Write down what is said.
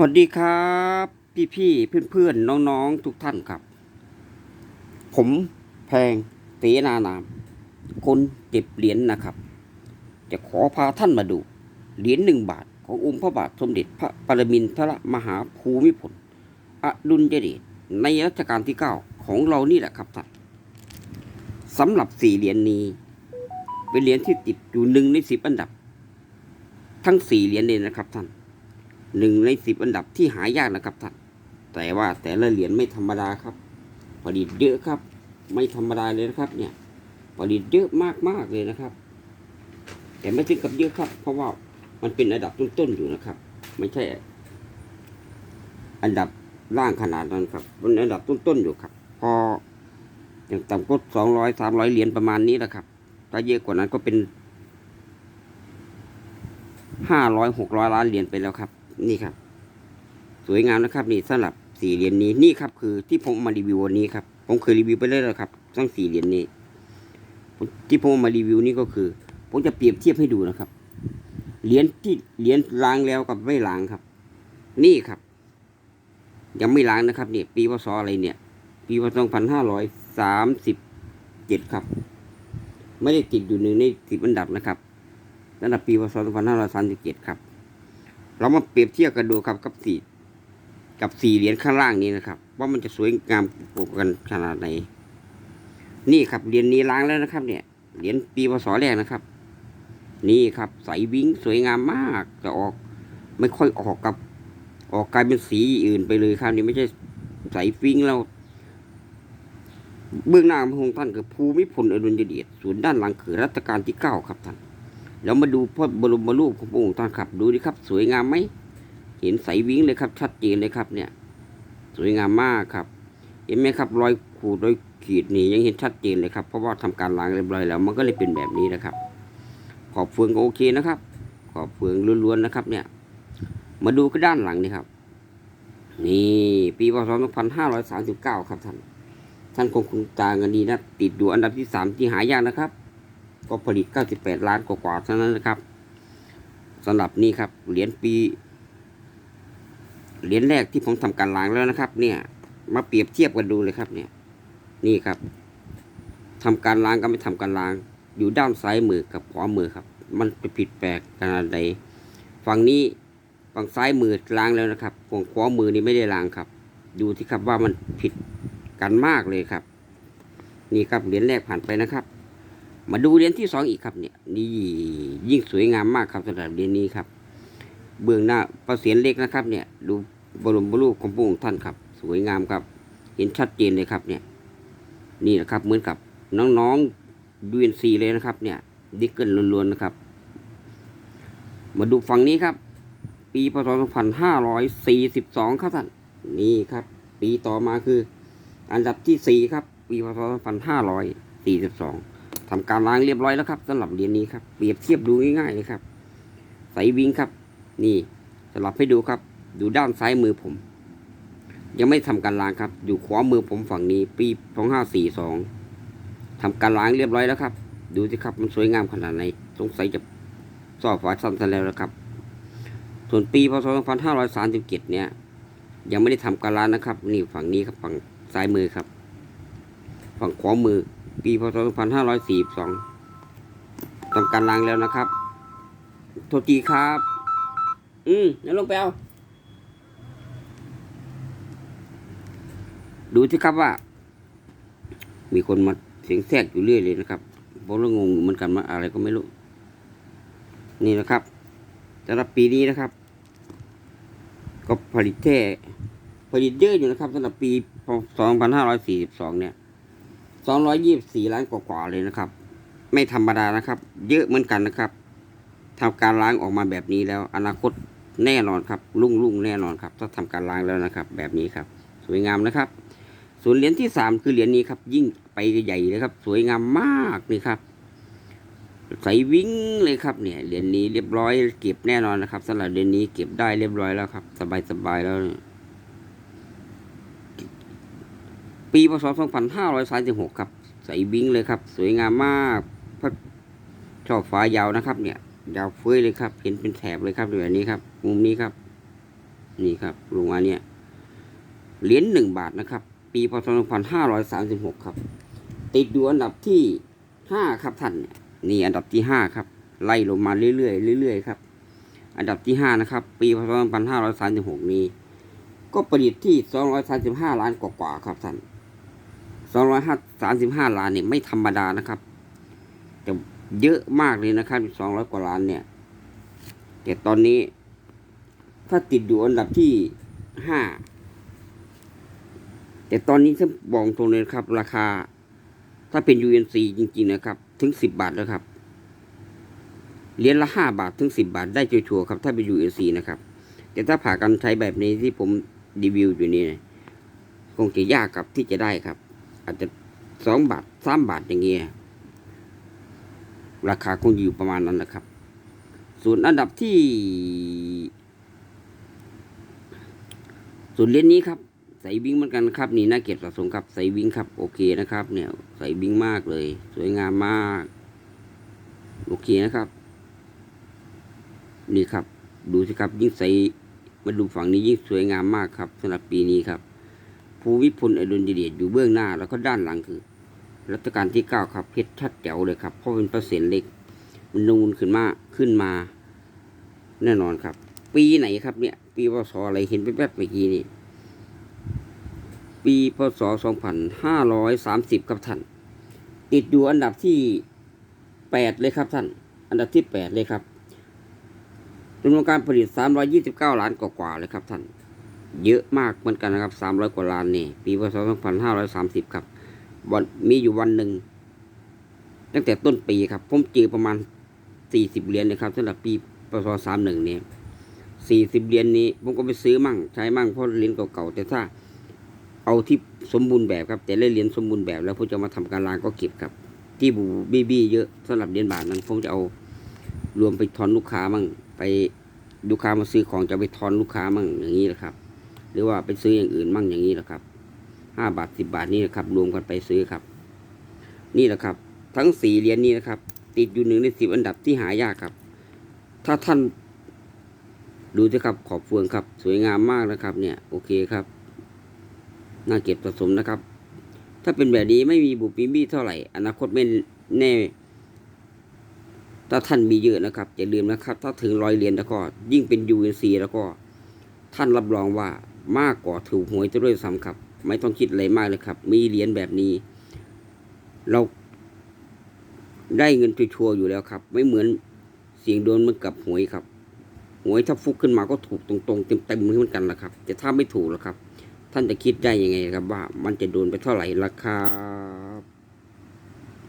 สวัสดีครับ พี่พี่เพื่อนเพื่อนๆน้องๆ ทุกท่านครับ ผมแพงเสนานาม คนเก็บเหรียญนะครับ จะขอพาท่านมาดู เหรียญหนึ่งบาท ขององค์พระบาทสมเด็จพระปรมินทรมหาภูมิพลอดุลยเดชในรัชกาลที่เก้าของเรานี่แหละครับท่านสำหรับสี่เหรียญนี้ เป็นเหรียญที่ติดอยู่หนึ่งในสิบอันดับ ทั้งสี่เหรียญเลยนะครับท่าน หนึ่งในสิบอันดับที่หายากนะครับท่านแต่ว่าแต่ละเหรียญไม่ธรรมดาครับ ผลิตเยอะครับ ไม่ธรรมดาเลยนะครับ เนี่ย ผลิตเยอะมากๆเลยนะครับ แต่ไม่ถึงกับเยอะครับ เพราะว่ามันเป็นอันดับต้นๆอยู่นะครับ ไม่ใช่ อันดับล่างขนาดนั้นครับมันอันดับต้นๆอยู่ครับ พออย่างต่ำก็สองร้อยสามร้อยเหรียญประมาณนี้แหละครับ ถ้าเยอะกว่านั้นก็เป็นห้าร้อยหกร้อยล้านเหรียญไปแล้วครับ นี่ครับ สวยงามนะครับ นี่สำหรับสี่เหรียญนี้นี่ครับ คือที่ผมมารีวิววันนี้ครับ ผมเคยรีวิวไปแล้วครับทั้งสี่เหรียญนี้ ที่ผมมารีวิวนี่ก็คือ ผมจะเปรียบเทียบให้ดูนะครับ เหรียญที่เหรียญล้างแล้วกับไม่ล้างครับ นี่ครับ ยังไม่ล้างนะครับเนี่ยปีพศอะไรเนี่ย ปีพศสองพันห้าร้อยสามสิบเจ็ดครับ ไม่ได้ติดอยู่หนึ่งในสิบอันดับนะครับตั้งแต่ปีพศสองพันห้าร้อยสามสิบเจ็ดครับ เรามาเปรียบเทียบกันดูครับกับสี่กับสี่เหรียญข้างล่างนี้นะครับ ว่ามันจะสวยงามกว่ากันขนาดไหน นี่ครับเหรียญนี้ล้างแล้วนะครับ เนี่ยเหรียญปีพศแรกนะครับ นี่ครับใสวิ้งสวยงามมากจะออก ไม่ค่อยออกกับ ออกกลายเป็นสีอื่นไปเลยครับนี่ไม่ใช่ใสฟิ้งแล้วเบื้องหน้าพระองค์ท่านคือภูมิพลอดุลยเดชส่วนด้านหลังคือรัชกาลที่เก้าครับท่าน แล้วมาดูพระบรมรูปของพระองค์ท่านครับ ดูดิครับ สวยงามไหมเห็นใสวิ้งเลยครับ ชัดเจนเลยครับ เนี่ย สวยงามมากครับ เห็นไหมครับ รอยขูดรอยขีดนี่ยังเห็นชัดเจนเลยครับเพราะว่าทำการล้างเรียบร้อยแล้วมันก็เลยเป็นแบบนี้นะครับ ขอบเฟืองก็โอเคนะครับ ขอบเฟืองล้วนๆนะครับ เนี่ย มาดูก็ด้านหลังนี่ครับ นี่ปีพศ2539 ครับท่านท่านคงคุ้นตากันดีนะ ติดอยู่อันดับที่สามที่หายากนะครับ ก็ผลิต 98 ล้านกว่าๆเท่านั้นนะครับสำหรับนี่ครับเหรียญปีเหรียญแรกที่ผมทำการล้างแล้วนะครับ เนี่ย มาเปรียบเทียบกันดูเลยครับเนี่ย นี่ครับทำการล้างกับไม่ทำการล้าง อยู่ด้านซ้ายมือกับขวามือครับ มันจะผิดแปลกขนาดใดฝั่งนี้ฝั่งซ้ายมือล้างแล้วนะครับฝั่งขวามือนี่ไม่ได้ล้างครับ ดูที่ครับว่ามันผิดกันมากเลยครับ นี่ครับเหรียญแรกผ่านไปนะครับ มาดูเหรียญที่สองอีกครับเนี่ยนี่ยิ่งสวยงามมากครับสำหรับเหรียญนี้ครับ เบื้องหน้าประเสียนเล็กนะครับ เนี่ย ดูบรมรูปของพระองค์ท่านครับ สวยงามครับ เห็นชัดเจนเลยครับ เนี่ย นี่นะครับ เหมือนกับน้องๆยูเอ็นซีเลยนะครับ เนี่ยดิกเกิลล้วนๆนะครับ มาดูฝั่งนี้ครับ ปีพศ2542 ครับท่านนี่ครับ ปีต่อมาคือ อันดับที่ 4 ครับ ปีพศ2542 ทำการล้างเรียบร้อยแล้วครับสำหรับเหรียญนี้ครับเปรียบเทียบดูง่ายๆเลยครับ ใสวิงครับ นี่สลับให้ดูครับ ดูด้านซ้ายมือผม ยังไม่ทำการล้างครับ อยู่ขวามือผมฝั่งนี้ ปี2542ทำการล้างเรียบร้อยแล้วครับ ดูสิครับมันสวยงามขนาดไหนสงสัยจะสอบฝาซ้ำซะแล้วนะครับ ส่วนปีพศ2537เนี่ย ยังไม่ได้ทำการล้างนะครับ นี่ฝั่งนี้ครับฝั่งซ้ายมือครับ ฝั่งขวามือ ปีพศ 2542ทำการล้างแล้วนะครับ โทษทีครับ อืมเดี๋ยวลงไปเอา ดูสิครับว่า มีคนมาเสียงแทรกอยู่เรื่อยเลยนะครับผมก็งงเหมือนกันว่าอะไรก็ไม่รู้ นี่นะครับสำหรับปีนี้นะครับ ก็ผลิตแค่ผลิตเยอะอยู่นะครับสำหรับปี 2542 เนี่ย 224ล้านกว่าๆเลยนะครับ ไม่ธรรมดานะครับ เยอะเหมือนกันนะครับทำการล้างออกมาแบบนี้แล้ว อนาคตแน่นอนครับรุ่งรุ่งแน่นอนครับ ถ้าทำการล้างแล้วนะครับ แบบนี้ครับ สวยงามนะครับ ส่วนเหรียญที่สามคือเหรียญนี้ครับ ยิ่งไปใหญ่เลยครับ สวยงามมากนี่ครับใส่วิ่งเลยครับเนี่ยเหรียญนี้เรียบร้อยเก็บแน่นอนนะครับสำหรับเหรียญนี้เก็บได้เรียบร้อยแล้วครับ สบายสบายแล้วเนี่ย ปีพศ2536 ครับใส่วิ่งเลยครับ สวยงามมากพระชอบฟ้ายาวนะครับ เนี่ยยาวเฟ้ยเลยครับ เห็นเป็นแถบเลยครับแบบนี้ครับ มุมนี้ครับ นี่ครับลงมาเนี่ยเหรียญหนึ่งบาทนะครับ ปีพศสองพันห้าร้อยสามสิบหกครับ ติดอยู่อันดับที่ห้าครับท่านเนี่ยนี่อันดับที่ห้าครับ ไล่ลงมาเรื่อยๆเรื่อยๆครับ อันดับที่ห้านะครับ ปีพศสองพันห้าร้อยสามสิบหกนี้ ก็ประดิษฐ์ที่สองร้อยสามสิบห้าล้านกว่าๆครับท่าน สองร้อยห้าสามสิบห้าล้านเนี่ยไม่ธรรมดานะครับแต่เยอะมากเลยนะครับสองร้อยกว่าล้านเนี่ยแต่ตอนนี้ ถ้าติดอยู่อันดับที่ห้าแต่ตอนนี้ถ้าบอกตรงเลยนะครับ ราคา ถ้าเป็น UNC จริง ๆ นะครับ ถึงสิบบาทแล้วครับเหรียญละห้าบาทถึงสิบบาทได้ชัวร์ๆครับ ถ้าเป็น UNC นะครับ แต่ถ้าผ่ากันใช้แบบนี้ที่ผมรีวิวอยู่นี่นะคงจะยากครับที่จะได้ครับ อาจจะสองบาทสามบาทอย่างเงี้ยราคาคงอยู่ประมาณนั้นนะครับ ส่วนอันดับที่ส่วนเหรียญนี้ครับใส่วิ้งเหมือนกันครับนี่น่าเก็บสะสมครับใส่วิ้งครับโอเคนะครับ เนี่ยใส่วิ้งมากเลย สวยงามมาก โอเคนะครับ นี่ครับ ดูสิครับยิ่งใส่มาดูฝั่งนี้ยิ่งสวยงามมากครับสำหรับปีนี้ครับ ภูวิพลอดุลยเดชอยู่เบื้องหน้า แล้วก็ด้านหลังคือ รัชกาลที่เก้าครับเพชรชัดแจ๋วเลยครับเพราะเป็นปร์เซ็นต์เล็กมันนูนขึ้นมาขึ้นมา แน่นอนครับ ปีไหนครับเนี่ย ปีพศอะไรเห็นแป๊บๆเมื่อกี้นี่ปีพศสองพันห้าร้อยสามสิบครับท่าน ติดอยู่อันดับที่แปดเลยครับท่าน อันดับที่แปดเลยครับจำนวนการผลิตสามร้อยี่สิบเก้าล้านกว่าๆเลยครับท่าน เยอะมากเหมือนกันนะครับสามร้อยกว่าล้านนี่ปีพศสองพันห้าร้อยสามสิบครับ วันมีอยู่วันหนึ่ง ตั้งแต่ต้นปีครับ ผมเจอประมาณสี่สิบเหรียญนะครับสำหรับปีพศสามหนึ่งเนี่ยสี่สิบเหรียญนี้ ผมก็ไปซื้อมั่ง ใช้มั่งเพราะเหรียญเก่าๆแต่ถ้า เอาที่สมบูรณ์แบบครับ แต่ล่นเหรียญสมบูรณ์แบบแล้วผมจะมาทำการลางก็เก็บครับ ที่บูบี้บี้เยอะสำหรับเหรียญบาทนั้นผมจะเอารวมไปทอนลูกค้ามั่ง ไปลูกค้ามาซื้อของจะไปทอนลูกค้ามั่งอย่างนี้แหละครับ หรือว่าไปซื้ออย่างอื่นมั่งอย่างนี้แหละครับห้าบาทสิบาทนี่นะครับ รวมกันไปซื้อครับ นี่แหละครับ ทั้งสี่เหรียญนี้นะครับ ติดอยู่หนึ่งในสิบอันดับที่หายากครับ ถ้าท่านดูสิครับขอบเฟืองครับ สวยงามมากนะครับ เนี่ย โอเคครับน่าเก็บสะสมนะครับ ถ้าเป็นแบบนี้ไม่มีบุปผิบี้เท่าไหร่ อนาคตไม่แน่ ถ้าท่านมีเยอะนะครับอย่าลืมนะครับ ถ้าถึงร้อยเหรียญแล้วก็ ยิ่งเป็น UNC แล้วก็ ท่านรับรองว่า มากกว่าถูกหวยจะด้วยซ้ำครับ ไม่ต้องคิดอะไรมากเลยครับ มีเหรียญแบบนี้ เราได้เงินชัวร์อยู่แล้วครับ ไม่เหมือนเสียงโดนมันกับหวยครับ หวยถ้าฟุกขึ้นมาก็ถูกตรงๆเต็มๆเหมือนกันแหละครับ แต่ถ้าไม่ถูกละครับ ท่านจะคิดได้ยังไงครับว่า มันจะโดนไปเท่าไหร่ราคา